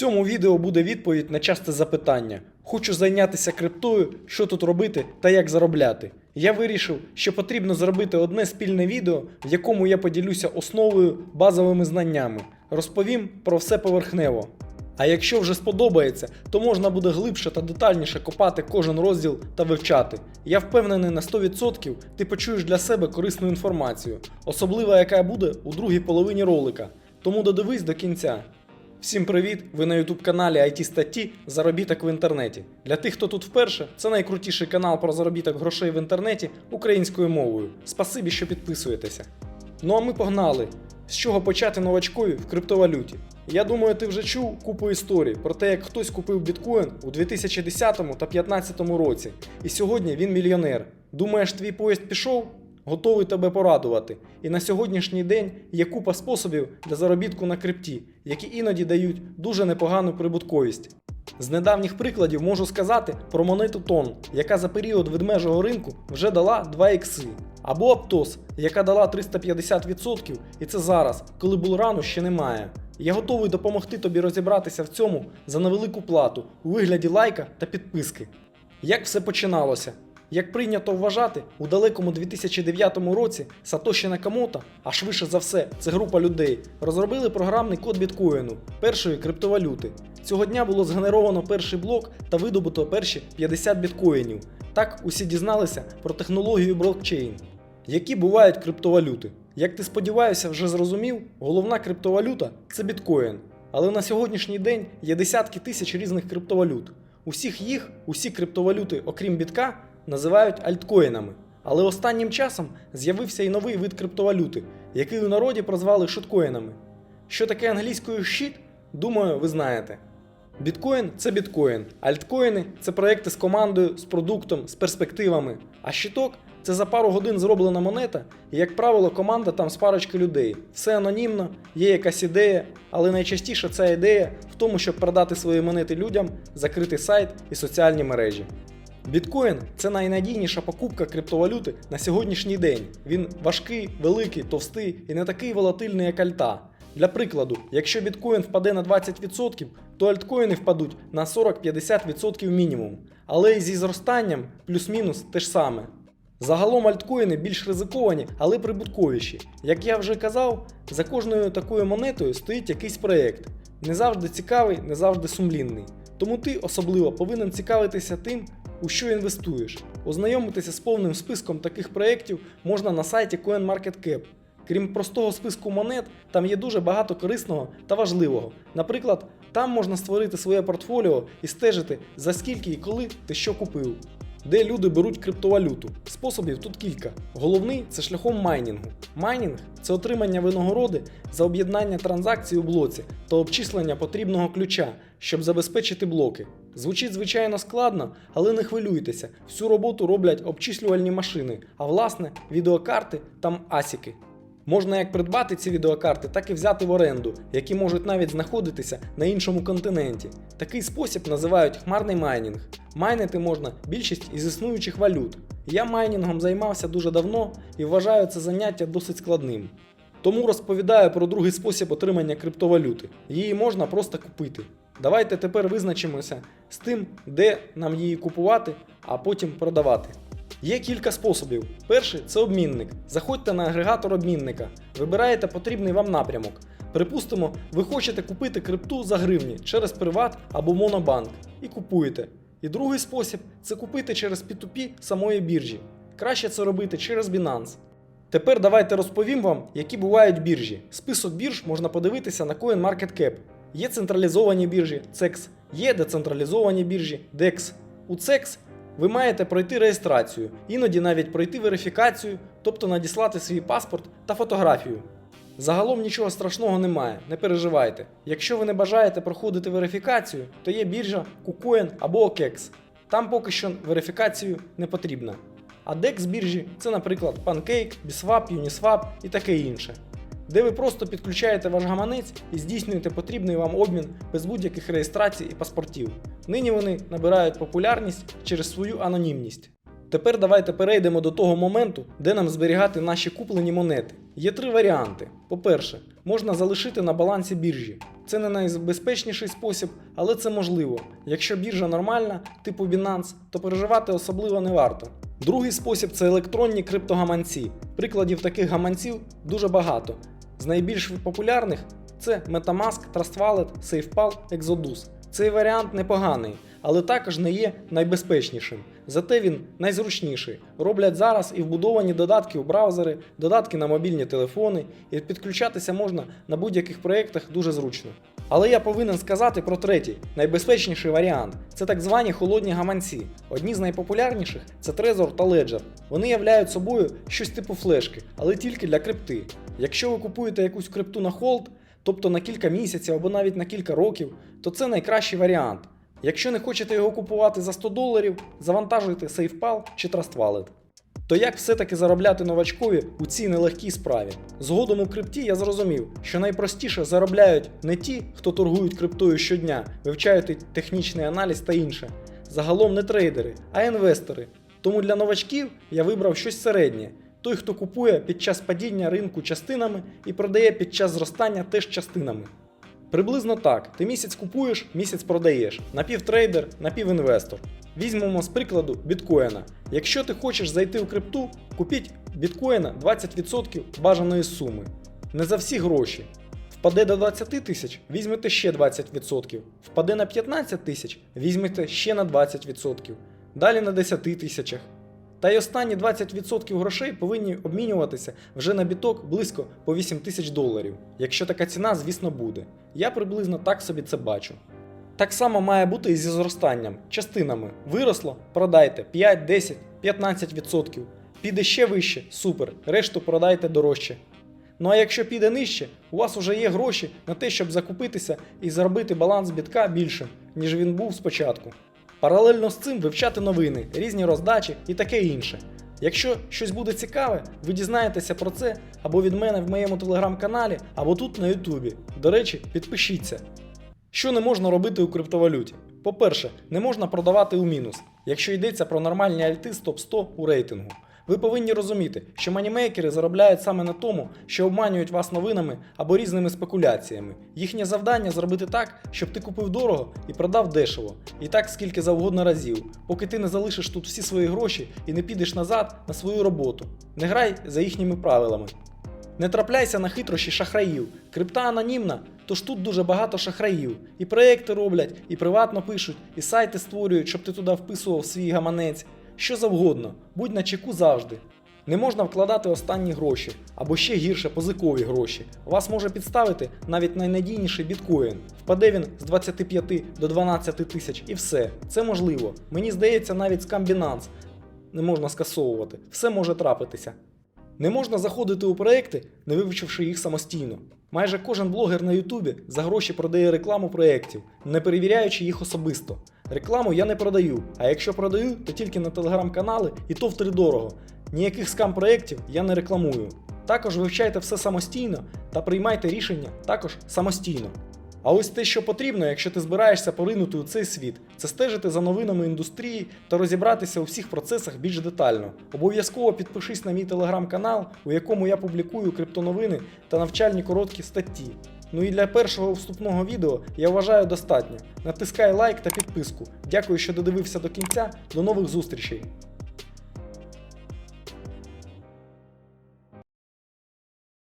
цьому відео буде відповідь на часте запитання. Хочу зайнятися криптою, що тут робити та як заробляти. Я вирішив, що потрібно зробити одне спільне відео, в якому я поділюся основою, базовими знаннями. Розповім про все поверхнево. А якщо вже сподобається, то можна буде глибше та детальніше копати кожен розділ та вивчати. Я впевнений на 100% ти почуєш для себе корисну інформацію, особливо яка буде у другій половині ролика. Тому додивись до кінця. Всім привіт! Ви на YouTube каналі IT статті Заробіток в інтернеті. Для тих, хто тут вперше, це найкрутіший канал про заробіток грошей в інтернеті українською мовою. Спасибі, що підписуєтеся. Ну а ми погнали. З чого почати новачкові в криптовалюті? Я думаю, ти вже чув купу історій про те, як хтось купив біткоін у 2010 та 2015 році, і сьогодні він мільйонер. Думаєш, твій поїзд пішов? Готовий тебе порадувати. І на сьогоднішній день є купа способів для заробітку на крипті, які іноді дають дуже непогану прибутковість. З недавніх прикладів можу сказати про монету Тон, яка за період ведмежого ринку вже дала 2 ікси. Або Аптос, яка дала 350%, і це зараз, коли булрану ще немає. Я готовий допомогти тобі розібратися в цьому за невелику плату у вигляді лайка та підписки. Як все починалося? Як прийнято вважати, у далекому 2009 році Сатоші Накамото, а швидше за все, це група людей, розробили програмний код біткоїну, першої криптовалюти. Цього дня було згенеровано перший блок та видобуто перші 50 біткоїнів. Так усі дізналися про технологію блокчейн. Які бувають криптовалюти? Як ти сподіваюся, вже зрозумів, головна криптовалюта це біткоін. Але на сьогоднішній день є десятки тисяч різних криптовалют. Усіх їх, усі криптовалюти, окрім бітка, називають альткоїнами. Але останнім часом з'явився і новий вид криптовалюти, який у народі прозвали шуткоїнами. Що таке англійською щит? Думаю, ви знаєте. Біткоін це біткоін, альткоїни це проекти з командою, з продуктом, з перспективами. А щиток це за пару годин зроблена монета, і, як правило, команда там з парочки людей. Все анонімно, є якась ідея, але найчастіше ця ідея в тому, щоб продати свої монети людям, закрити сайт і соціальні мережі. Біткоін це найнадійніша покупка криптовалюти на сьогоднішній день. Він важкий, великий, товстий і не такий волатильний, як альта. Для прикладу, якщо біткоін впаде на 20%, то альткоїни впадуть на 40-50% мінімум. Але і зі зростанням плюс-мінус те ж саме. Загалом альткоїни більш ризиковані, але прибутковіші. Як я вже казав, за кожною такою монетою стоїть якийсь проєкт. Не завжди цікавий, не завжди сумлінний. Тому ти особливо повинен цікавитися тим, у що інвестуєш. Ознайомитися з повним списком таких проєктів можна на сайті CoinMarketCap. Крім простого списку монет, там є дуже багато корисного та важливого. Наприклад, там можна створити своє портфоліо і стежити, за скільки і коли ти що купив. Де люди беруть криптовалюту. Способів тут кілька. Головний це шляхом майнінгу. Майнінг це отримання винагороди за об'єднання транзакцій у блоці та обчислення потрібного ключа, щоб забезпечити блоки. Звучить звичайно складно, але не хвилюйтеся. Всю роботу роблять обчислювальні машини, а власне відеокарти там асіки. Можна як придбати ці відеокарти, так і взяти в оренду, які можуть навіть знаходитися на іншому континенті. Такий спосіб називають хмарний майнінг. Майнити можна більшість із існуючих валют. Я майнінгом займався дуже давно і вважаю це заняття досить складним. Тому розповідаю про другий спосіб отримання криптовалюти. Її можна просто купити. Давайте тепер визначимося з тим, де нам її купувати, а потім продавати. Є кілька способів. Перший це обмінник. Заходьте на агрегатор обмінника, вибираєте потрібний вам напрямок. Припустимо, ви хочете купити крипту за гривні через Приват або Монобанк і купуєте. І другий спосіб це купити через P2P самої біржі. Краще це робити через Binance. Тепер давайте розповім вам, які бувають біржі. Список бірж можна подивитися на CoinMarketCap. Є централізовані біржі CEX, є децентралізовані біржі DEX. У CEX ви маєте пройти реєстрацію, іноді навіть пройти верифікацію, тобто надіслати свій паспорт та фотографію. Загалом нічого страшного немає, не переживайте. Якщо ви не бажаєте проходити верифікацію, то є біржа KuCoin або OKEX. Там поки що верифікацію не потрібна. А DEX біржі це, наприклад, Pancake, Biswap, Uniswap і таке інше, де ви просто підключаєте ваш гаманець і здійснюєте потрібний вам обмін без будь-яких реєстрацій і паспортів. Нині вони набирають популярність через свою анонімність. Тепер давайте перейдемо до того моменту, де нам зберігати наші куплені монети. Є три варіанти. По-перше, можна залишити на балансі біржі. Це не найбезпечніший спосіб, але це можливо. Якщо біржа нормальна, типу Binance, то переживати особливо не варто. Другий спосіб це електронні криптогаманці. Прикладів таких гаманців дуже багато. З найбільш популярних це Metamask, Trust Wallet, SafePal, Exodus. Цей варіант непоганий, але також не є найбезпечнішим. Зате він найзручніший. Роблять зараз і вбудовані додатки у браузери, додатки на мобільні телефони, і підключатися можна на будь-яких проєктах дуже зручно. Але я повинен сказати про третій, найбезпечніший варіант це так звані холодні гаманці. Одні з найпопулярніших це Trezor та Ledger. Вони являють собою щось типу флешки, але тільки для крипти. Якщо ви купуєте якусь крипту на холд, тобто на кілька місяців або навіть на кілька років, то це найкращий варіант. Якщо не хочете його купувати за 100 доларів, завантажуйте SafePal чи Trust Wallet. То як все-таки заробляти новачкові у цій нелегкій справі? Згодом у крипті я зрозумів, що найпростіше заробляють не ті, хто торгують криптою щодня, вивчають технічний аналіз та інше. Загалом не трейдери, а інвестори. Тому для новачків я вибрав щось середнє. Той, хто купує під час падіння ринку частинами і продає під час зростання теж частинами. Приблизно так. Ти місяць купуєш, місяць продаєш. Напівтрейдер, напівінвестор. Візьмемо з прикладу біткоїна. Якщо ти хочеш зайти у крипту, купіть біткоїна 20% бажаної суми. Не за всі гроші. Впаде до 20 тисяч, візьмете ще 20%. Впаде на 15 тисяч, візьмете ще на 20%. Далі на 10 тисячах. Та й останні 20% грошей повинні обмінюватися вже на біток близько по 8 тисяч доларів, якщо така ціна, звісно, буде. Я приблизно так собі це бачу. Так само має бути і зі зростанням. Частинами виросло, продайте 5, 10, 15%. Піде ще вище, супер, решту продайте дорожче. Ну а якщо піде нижче, у вас вже є гроші на те, щоб закупитися і заробити баланс бітка більшим, ніж він був спочатку. Паралельно з цим вивчати новини, різні роздачі і таке інше. Якщо щось буде цікаве, ви дізнаєтеся про це або від мене в моєму телеграм-каналі, або тут на Ютубі. До речі, підпишіться. Що не можна робити у криптовалюті? По-перше, не можна продавати у мінус, якщо йдеться про нормальні альти з топ-100 у рейтингу. Ви повинні розуміти, що манімейкери заробляють саме на тому, що обманюють вас новинами або різними спекуляціями. Їхнє завдання зробити так, щоб ти купив дорого і продав дешево. І так скільки завгодно разів, поки ти не залишиш тут всі свої гроші і не підеш назад на свою роботу. Не грай за їхніми правилами. Не трапляйся на хитрощі шахраїв. Крипта анонімна, тож тут дуже багато шахраїв. І проекти роблять, і приватно пишуть, і сайти створюють, щоб ти туди вписував свій гаманець. Що завгодно, будь на чеку завжди. Не можна вкладати останні гроші, або ще гірше позикові гроші. Вас може підставити навіть найнадійніший біткоін. Впаде він з 25 до 12 тисяч і все. Це можливо. Мені здається, навіть з комбінанс не можна скасовувати. Все може трапитися. Не можна заходити у проекти, не вивчивши їх самостійно. Майже кожен блогер на Ютубі за гроші продає рекламу проєктів, не перевіряючи їх особисто. Рекламу я не продаю, а якщо продаю, то тільки на телеграм-канали і то втридорого. Ніяких скам проєктів я не рекламую. Також вивчайте все самостійно та приймайте рішення також самостійно. А ось те, що потрібно, якщо ти збираєшся поринути у цей світ, це стежити за новинами індустрії та розібратися у всіх процесах більш детально. Обов'язково підпишись на мій телеграм-канал, у якому я публікую криптоновини та навчальні короткі статті. Ну і для першого вступного відео я вважаю достатньо. Натискай лайк та підписку. Дякую, що додивився до кінця. До нових зустрічей!